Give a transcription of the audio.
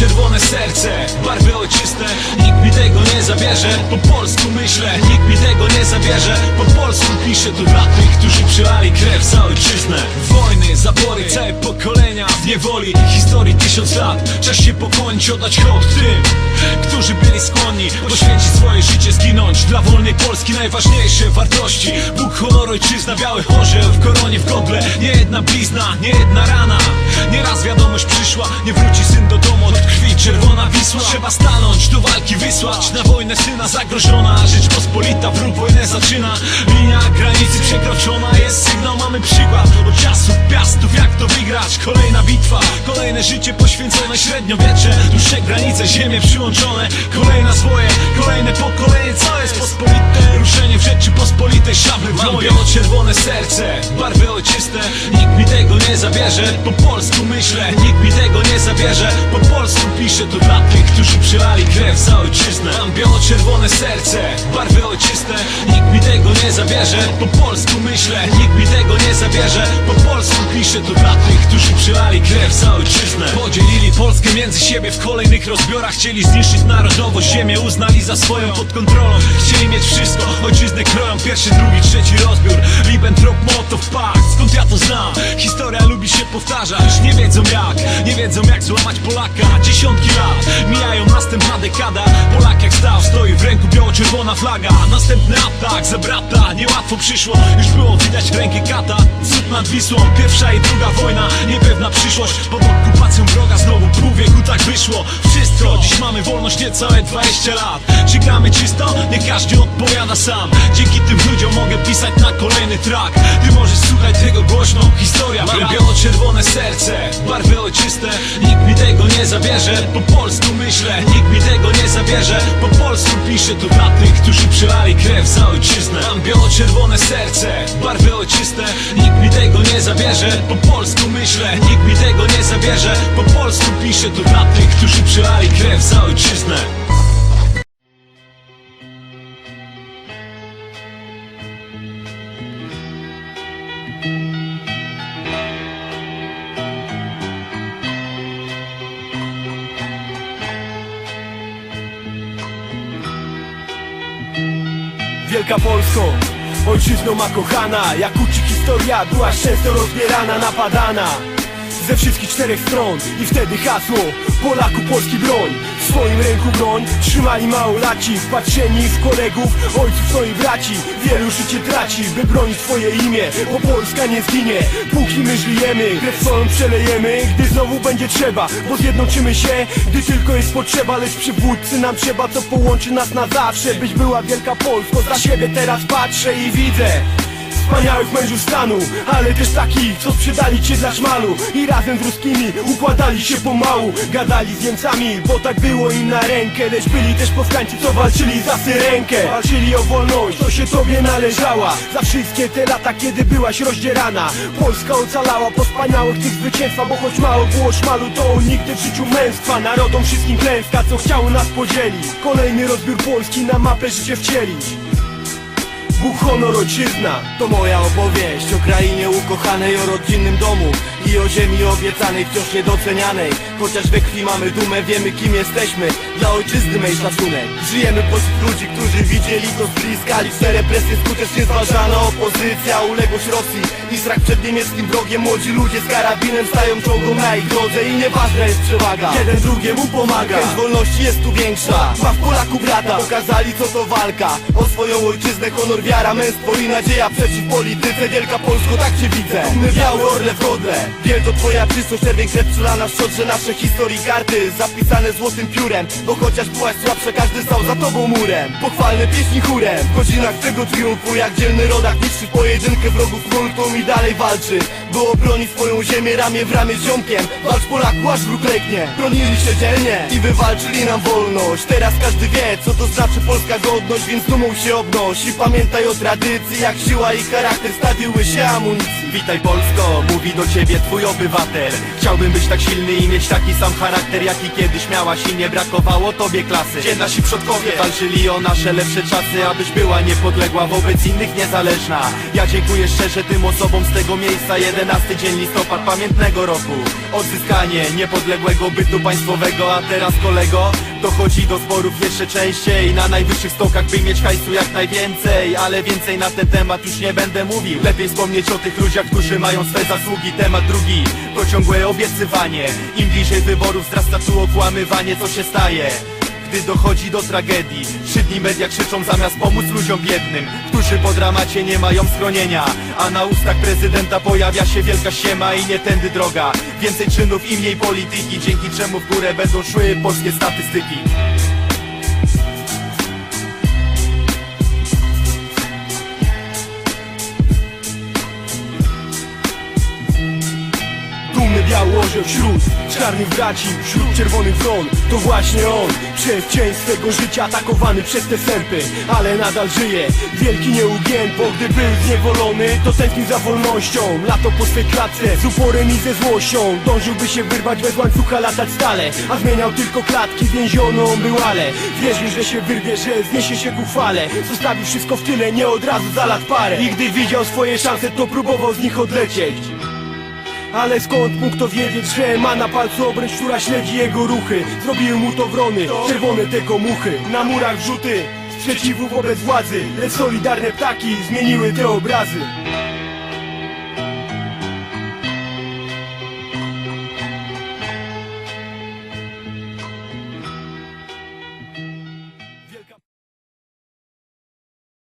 biało-czerwone serce Barwy ojczyste, nikt mi tego nie zabierze Po polsku myślę, nikt mi tego nie zabierze Po polsku piszę to dla tych, którzy przelali krew za ojczyznę. Wojny, zabory, całe pokolenia w niewoli Historii tysiąc lat, czas się pokłonić, oddać hołd tym Którzy byli skłonni poświęcić swoje życie, zginąć. Dla wolnej Polski najważniejsze wartości. Bóg, honor, ojczyzna, biały orzeł w koronie, w godle Nie jedna blizna, nie jedna rana Nieraz wiadomość przyszła, nie wróci syn do domu od krwi Czerwona Wisła, trzeba stanąć, do walki wysłać Na wojnę syna. Zagrożona, Rzeczpospolita wróg wojnę zaczyna. Linia granicy przekroczona, jest sygnał, mamy przykład Od czasów piastów, jak to wygrać. Kolejna bitwa, kolejne życie poświęcone Średniowiecze, dłuższe granice, ziemie przyłączone. Kolejna swoje, kolejne pokolenie, co jest pospolite. Ruszenie w Rzeczypospolitej, szablę w Mam biało-czerwone serce, barwy ojczyste. Nikt mi tego nie zabierze, po polsku myślę. Nikt mi tego nie zabierze, po polsku piszę To dla tych, którzy przelali krew za ojczyznę. Mam biało-czerwone serce, barwy ojczyste. Nikt mi tego nie zabierze, po polsku myślę Nikt mi tego nie zabierze, po polsku piszę To dla tych, którzy przelali krew za ojczyznę. Podzielili Polskę między siebie w kolejnych rozbiorach. Chcieli zniszczyć narodowość, ziemię uznali za swoją pod kontrolą. Chcieli mieć wszystko, ojczyznę kroją Pierwszy, drugi, trzeci rozbiór. Ribbentrop, Motow, Pakt. Skąd ja to znam? Historia lubi się powtarzać. Nie wiedzą jak, nie wiedzą jak złamać Polaka. Dziesiątki lat, mijają następna dekada. Polak stał, w ręku biało-czerwona flaga. Następny atak za brata Niełatwo przyszło, już było widać rękę kata. Cud nad Wisłą, pierwsza i druga wojna. Niepewna przyszłość, pod okupacją wroga. Znowu pół wieku tak wyszło mamy wolność niecałe 20 lat. Czy gramy czysto? Nie każdy odpowiada sam. Dzięki tym ludziom mogę pisać na kolejny track. Ty możesz słuchać tego głośno, historia Mam biało-czerwone serce, barwy ojczyste. Nikt mi tego nie zabierze, po polsku myślę. Nikt mi tego nie zabierze, po polsku piszę To dla tych, którzy przelali krew za ojczyznę. Mam biało-czerwone serce, barwy ojczyste. Nikt mi tego nie zabierze, po polsku myślę. Nikt mi tego nie zabierze, po polsku piszę To dla tych, którzy przelali krew za ojczyznę. Wielka Polsko, ojczyzno ma kochana Jak uczy historia, byłaś często rozbierana, napadana Ze wszystkich czterech stron. I wtedy hasło Polaku polski broń. W swoim ręku broń trzymali małolaci Wpatrzeni w kolegów, ojców swoich braci. Wielu życie traci, by bronić swoje imię Bo Polska nie zginie, póki my żyjemy Krew swoją przelejemy, gdy znowu będzie trzeba Bo zjednoczymy się, gdy tylko jest potrzeba Lecz przywódcy nam trzeba, co połączy nas na zawsze. Byś była wielka Polsko, za siebie teraz patrzę i widzę Wspaniałych mężów stanu, ale też takich, co sprzedali cię dla szmalu I razem z ruskimi układali się pomału. Gadali z Niemcami, bo tak było im na rękę Lecz byli też powstańcy, co walczyli za syrenkę. Walczyli o wolność, to się tobie należała. Za wszystkie te lata, kiedy byłaś rozdzierana Polska ocalała po wspaniałych tych zwycięstwa Bo choć mało było szmalu, to nigdy w życiu męstwa. Narodom wszystkim klęska, co chciało nas podzielić. Kolejny rozbiór Polski na mapę życie wcielić Bóg, honor, To moja opowieść o krainie ukochanej O rodzinnym domu i o ziemi obiecanej Wciąż niedocenianej. Chociaż we krwi mamy dumę, wiemy kim jesteśmy. Dla ojczyzny mej szacunek. Żyjemy pośród ludzi, którzy widzieli to z bliska Liczne represje. Skutecznie zważana opozycja Uległość Rosji. I strach przed niemieckim wrogiem. Młodzi ludzie z karabinem stają czołgą na ich drodze. I nieważna jest przewaga. Jeden drugiemu pomaga. Chęć wolności jest tu większa. Ma w Polaku brata Pokazali co to walka. O swoją ojczyznę, honor, wiara, męstwo i nadzieja Przeciw polityce, wielka Polsko, tak cię widzę. Dumny biały orle w godle Wiel to twoja czystość, czerwień krew przelana w szodrze Nasze historii karty zapisane złotym piórem Bo chociaż byłaś słabsza, każdy stał za tobą murem. Pochwalne pieśni chórem W godzinach tego triumfu jak dzielny rodak Niszczy pojedynkę wrogów multum i dalej walczy. By obronić swoją ziemię ramię w ramię z ziomkiem. Walcz Polaku, aż wróg Bronili się dzielnie i wywalczyli nam wolność. Teraz każdy wie, co to znaczy polska godność Więc dumą się obnosi Pamiętaj o tradycji, jak siła i charakter Stawiły się amunicji Witaj Polsko, mówi do ciebie twój obywatel. Chciałbym być tak silny i mieć taki sam charakter Jaki kiedyś miałaś i nie brakowało tobie klasy. Gdzie nasi przodkowie walczyli o nasze lepsze czasy Abyś była niepodległa, wobec innych niezależna. Ja dziękuję szczerze tym osobom z tego miejsca. 11 dzień listopad pamiętnego roku. Odzyskanie niepodległego bytu państwowego. A teraz kolego, dochodzi do sporów jeszcze częściej. Na najwyższych stokach, by mieć hajsu jak najwięcej. Ale więcej na ten temat już nie będę mówił. Lepiej wspomnieć o tych ludziach, którzy mają swe zasługi. Temat drugi, to ciągłe obiecywanie. Im bliżej wyborów wzrasta tu okłamywanie, co się staje. Gdy dochodzi do tragedii Trzy dni media krzyczą zamiast pomóc ludziom biednym Którzy po dramacie nie mają schronienia. A na ustach prezydenta pojawia się wielka ściema I nie tędy droga. Więcej czynów i mniej polityki Dzięki czemu w górę będą szły polskie statystyki wśród czarnych braci Wśród czerwonych wron To właśnie on Przez część swego życia atakowany przez te sępy. Ale nadal żyje Wielki nieugięty Bo gdy był zniewolony To tęsknił za wolnością. Lato po swej klatce Z uporem i ze złością. Dążyłby się wyrwać bez łańcucha latać stale. A zmieniał tylko klatki Więziono on był ale Wierzył, że się wyrwie Że zniesie się ku fale. Zostawił wszystko w tyle Nie od razu za lat parę. I gdy widział swoje szanse To próbował z nich odlecieć ale skąd mógł to wiedzieć, że ma na palcu obręcz, która śledzi jego ruchy? Zrobiły mu to wrony, czerwone te komuchy Na murach wrzuty, sprzeciwu wobec władzy Lecz solidarne ptaki zmieniły te obrazy